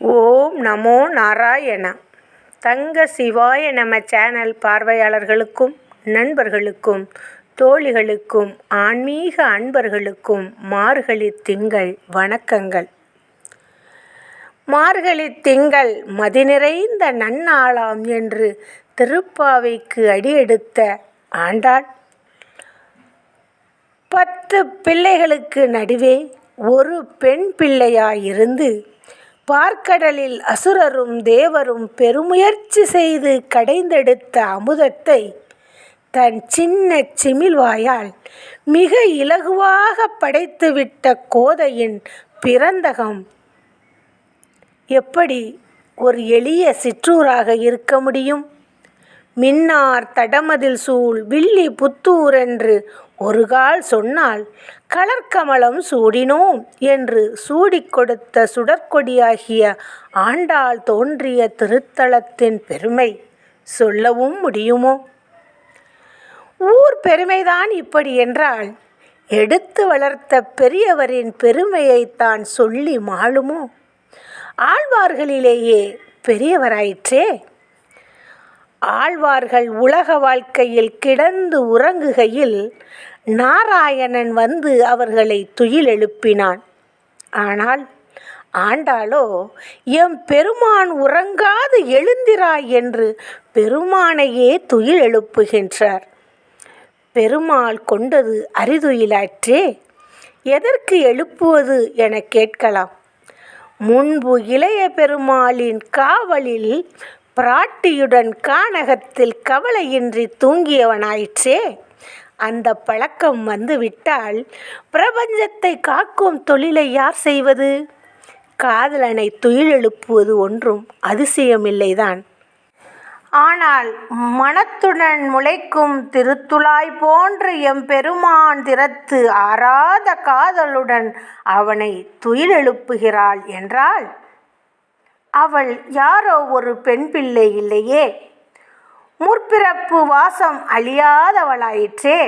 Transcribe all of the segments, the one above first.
ஓம் நமோ நாராயணா. தங்க சிவாய நம சேனல் பார்வையாளர்களுக்கும் நண்பர்களுக்கும் தோழிகளுக்கும் ஆன்மீக அன்பர்களுக்கும் மார்கழி திங்கள் வணக்கங்கள். மார்கழி திங்கள் மதி நிறைந்த நன்னாளாம் என்று திருப்பாவைக்கு அடியெடுத்த ஆண்டாள். பத்து பிள்ளைகளுக்கு நடுவே ஒரு பெண் பிள்ளையாயிருந்து பார்க்கடலில் அசுரரும் தேவரும் பெருமுயற்சி செய்து கடைந்தெடுத்த அமுதத்தை தன் சின்ன சிமிழ்வாயால் மிக இலகுவாக படைத்துவிட்ட கோதையின் பிறந்தகம் எப்படி ஒரு எளிய சிற்றூராக இருக்க முடியும்? மின்னார் தடமதில் சூழ் வில்லி புத்தூர் என்று ஒருகால் சொன்னால் கலர்கமலம் சூடினோம் என்று சூடிக் கொடுத்த சுடற்கொடியாகிய ஆண்டாள் தோன்றிய திருத்தலத்தின் பெருமை சொல்லவும் முடியுமோ? ஊர் பெருமைதான் இப்படி என்றால் எடுத்து வளர்த்த பெரியவரின் பெருமையை தான் சொல்லி மாளுமோ? ஆழ்வார்களிலேயே பெரியவராயிற்றே? ஆழ்வார்கள் உலக வாழ்க்கையில் கிடந்து உறங்குகையில் நாராயணன் வந்து அவர்களை துயில் எழுப்பினான். ஆனால் ஆண்டாளோ எம் பெருமான் உறங்காது எழுந்திராய் என்று பெருமானையே துயில் எழுப்புகின்றார். பெருமாள் கொண்டது அரிதுயிலாற்றே எதற்கு எழுப்புவது என கேட்கலாம். முன்பு இளைய பெருமாளின் காவலில் பிராட்டியுடன் கானகத்தில் கவலையின்றி தூங்கியவனாயிற்றே. அந்த பழக்கம் வந்துவிட்டால் பிரபஞ்சத்தை காக்கும் தொழிலை யார் செய்வது? காதலனை துயில் எழுப்புவது ஒன்றும் அதிசயமில்லைதான். ஆனால் மனத்துடன் முளைக்கும் திருத்துழாய் போன்ற எம்பெருமான் திறத்து ஆறாத காதலுடன் அவனை துயில் எழுப்புகிறாள் என்றால் அவள் யாரோ ஒரு பெண் பிள்ளை இல்லையே. முற்பிறப்பு வாசம் அழியாதவளாயிற்றே.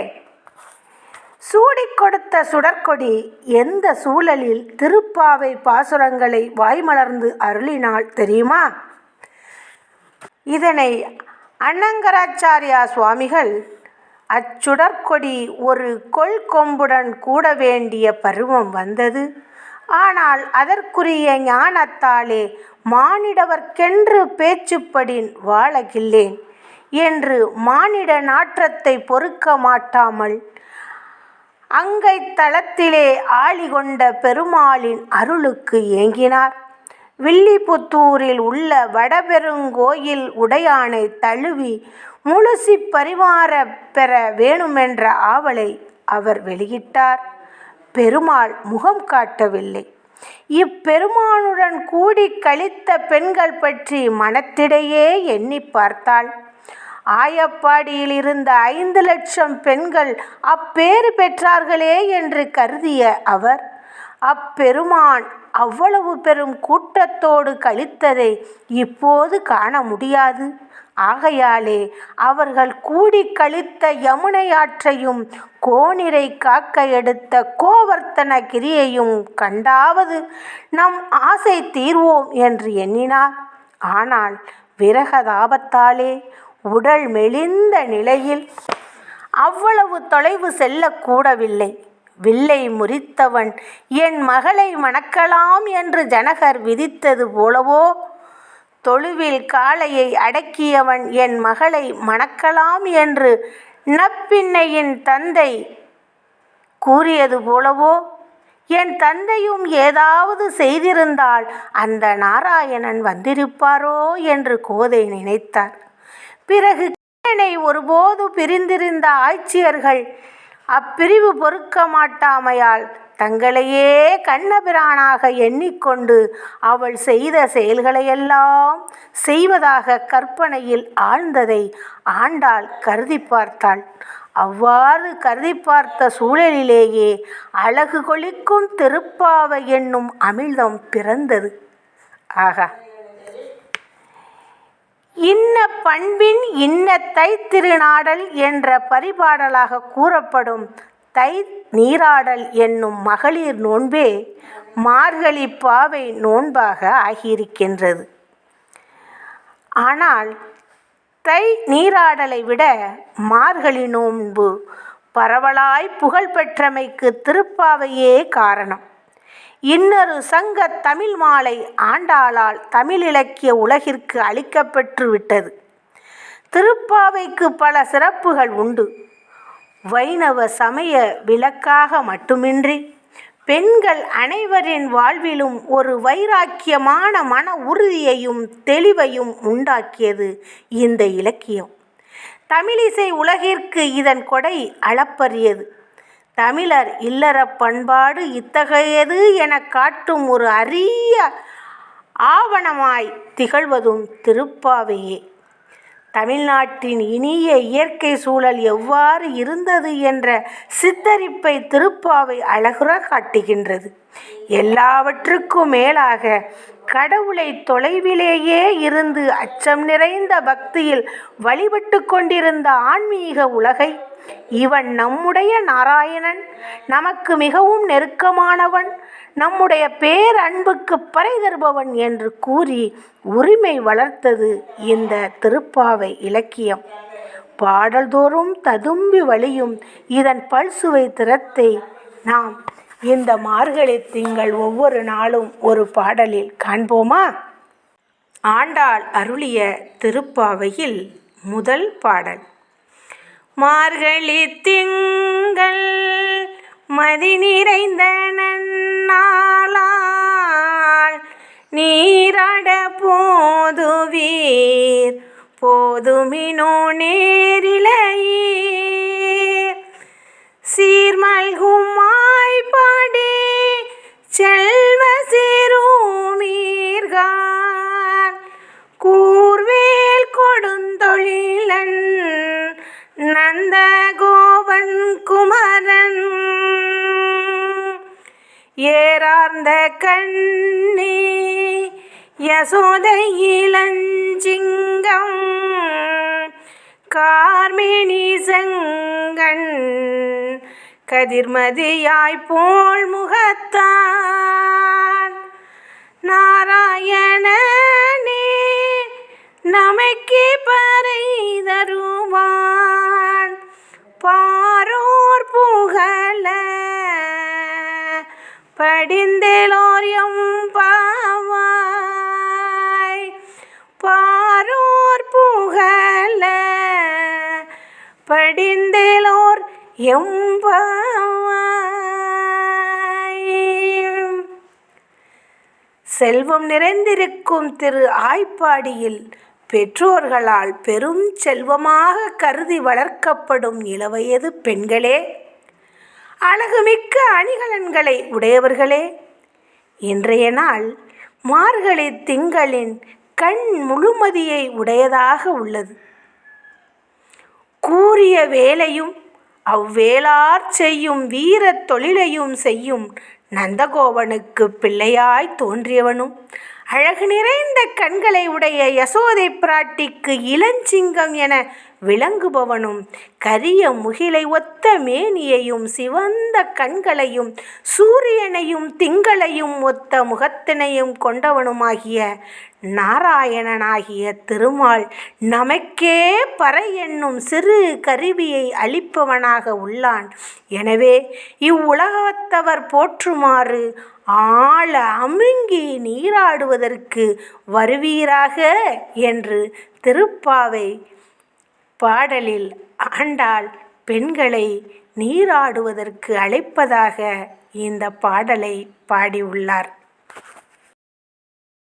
சூடிக் கொடுத்த சுடற்கொடி எந்த சூழலில் திருப்பாவை பாசுரங்களை வாய்மலர்ந்து அருளினாள் தெரியுமா? இதனை அண்ணங்கராச்சாரியா சுவாமிகள் அச்சுடற்கொடி ஒரு கொள்கொம்புடன் கூட வேண்டிய பருவம் வந்தது. ஆனால் அதற்குரிய ஞானத்தாலே மானிடவர்க்கென்று பேச்சுப்படின் வாழகில்லேன் என்று மானிட நாற்றத்தை பொறுக்க மாட்டாமல் அங்கை தளத்திலே ஆளிகொண்ட பெருமாளின் அருளுக்கு ஏங்கினார். வில்லிபுத்தூரில் உள்ள வடபெருங்கோயில் உடையானை தழுவி முழுசி பரிமாற பெற வேணுமென்ற ஆவலை அவர் வெளியிட்டார். பெருமாள் முகம் காட்டவில்லை. இப்பெருமானுடன் கூடி கழித்த பெண்கள் பற்றி மனத்திடையே எண்ணி பார்த்தாள். ஆயப்பாடியில் இருந்த ஐந்து லட்சம் பெண்கள் அப்பேறு பெற்றார்களே என்று கருதிய அவர் அப்பெருமான் அவ்வளவு பெரும் கூட்டத்தோடு கழித்ததை இப்போது காண முடியாது. ஆகையாலே அவர்கள் கூடி கழித்த யமுனை ஆற்றையும் கோனிரை காக்க எடுத்த கோவர்த்தன கிரியையும் கண்டாவது நம் ஆசை தீர்வோம் என்று எண்ணினார். ஆனால் விரகதாபத்தாலே உடல் மெலிந்த நிலையில் அவ்வளவு தொலைவு செல்லக்கூடவில்லை வில்லை முறித்தவன் என் மகளை மணக்கலாம் என்று ஜனகர் விதித்தது போலவோ? தொழுவில் காளையை அடக்கியவன் என் மகளை மணக்கலாம் என்று நப்பின்னையின் தந்தை கூறியது போலவோ என் தந்தையும் ஏதாவது செய்திருந்தால் அந்த நாராயணன் வந்திருப்பாரோ என்று கோதை நினைத்தார். பிறகு கண்ணனை ஒருபோது பிரிந்திருந்த ஆட்சியர்கள் அப்பிரிவு பொறுக்க மாட்டாமையால் தங்களையே கண்ணபிரானாக எண்ணிக்கொண்டு அவள் செய்த செயல்களையெல்லாம் செய்வதாக கற்பனையில் ஆழ்ந்ததை ஆண்டாள் கருதி பார்த்தாள். அவ்வாறு கருதி பார்த்த சூழலிலேயே அழகு கொளிக்கும் திருப்பாவை என்னும் அமிழ்தம் பிறந்தது. ஆகா. இன்ன பண்பின் இன்ன தைத்திருநாடல் என்ற பரிபாடலாக கூறப்படும் தை நீராடல் என்னும் மகளிர் நோன்பே மார்கழி பாவை நோன்பாக ஆகியிருக்கின்றது. ஆனால் தை நீராடலை விட மார்கழி நோன்பு பரவலாய் புகழ்பெற்றமைக்கு திருப்பாவையே காரணம். இன்னொரு சங்க தமிழ் மாலை ஆண்டாளால் தமிழ் இலக்கிய உலகிற்கு அளிக்கப்பெற்று விட்டது. திருப்பாவைக்கு பல சிறப்புகள் உண்டு. வைணவ சமய விளக்காக மட்டுமின்றி பெண்கள் அனைவரின் வாழ்விலும் ஒரு வைராக்கியமான மன உறுதியையும் தெளிவையும் உண்டாக்கியது இந்த இலக்கியம். தமிழிசை உலகிற்கு இதன் கொடை அளப்பரியது. தமிழர் இல்லற பண்பாடு இத்தகையது என காட்டும் ஒரு அரிய ஆவணமாய் திகழ்வதும் திருப்பாவையே. தமிழ்நாட்டின் இனிய இயற்கை சூழல் எவ்வாறு இருந்தது என்ற சித்தரிப்பை திருப்பாவை அழகுற காட்டுகின்றது. எல்லாவற்றுக்கும் மேலாக கடவுளை தொலைவிலேயே இருந்து அச்சம் நிறைந்த பக்தியில் வழிபட்டு கொண்டிருந்த ஆன்மீக உலகை இவன் நம்முடைய நாராயணன். நமக்கு மிகவும் நெருக்கமானவன். நம்முடைய பேரன்புக்கு பறை தருபவன் என்று கூறி உரிமை வளர்த்தது இந்த திருப்பாவை இலக்கியம். பாடல்தோறும் ததும்பி வழியும் இதன் பல்சுவை திறத்தை நாம் இந்த மார்கழி திங்கள் ஒவ்வொரு நாளும் ஒரு பாடலில் காண்போமா? ஆண்டாள் அருளிய திருப்பாவையில் முதல் பாடல். மார்கழி திங்கள் மதி நிறைந்த கோதுமினோ நேரிலையீர் சீர்மல்கும் மாய்பாடி செல்வ சிறுமீர்கான் கூர்வேல் கொடுந்தொழிலன் நந்த கோபன் குமரன். ஏறார்ந்த கண்ணீர் யசோதை இளஞ்சிங்கம் கார்மினி செங்கண் கதிர்மதியாய் போல் முகத்தான். நாராயணனே நமக்கே பறை தருவான் பாரோர் புகழ படிந்தேலோர் எம்பாவாய் செல்வம் நிறைந்திருக்கும் திரு ஆய்ப்பாடியில் பெற்றோர்களால் பெரும் செல்வமாக கருதி வளர்க்கப்படும் இளவயது பெண்களே? அழகுமிக்க அணிகலன்களை உடையவர்களே. இன்றைய நாள் மார்கழி திங்களின் கண் முழுமதியை உடையதாக உள்ளது. கூறிய வேலையும் அவ்வேளார் செய்யும் வீரத் தொழிலையும் செய்யும் நந்தகோவனுக்கு பிள்ளையாய் தோன்றியவனும் அழகு நிறைந்த கண்களை உடைய யசோதை பிராட்டிக்கு இளஞ்சிங்கம் என விளங்குபவனும் கரிய முகிலை ஒத்த மேனியையும் சிவந்த கண்களையும் சூரியனையும் திங்களையும் ஒத்த முகத்தினையும் கொண்டவனுமாகிய நாராயணனாகிய திருமால் நமக்கே பறை என்னும் சிறு கருவியை அளிப்பவனாக உள்ளான். எனவே இவ்வுலகத்தவர் போற்றுமாறு ஆழ அமுங்கி நீராடுவதற்கு வருவீராக என்று திருப்பாவை பாடலில் ஆண்டாள் பெண்களை நீராடுவதற்கு அழைப்பதாக இந்த பாடலை பாடியுள்ளார்.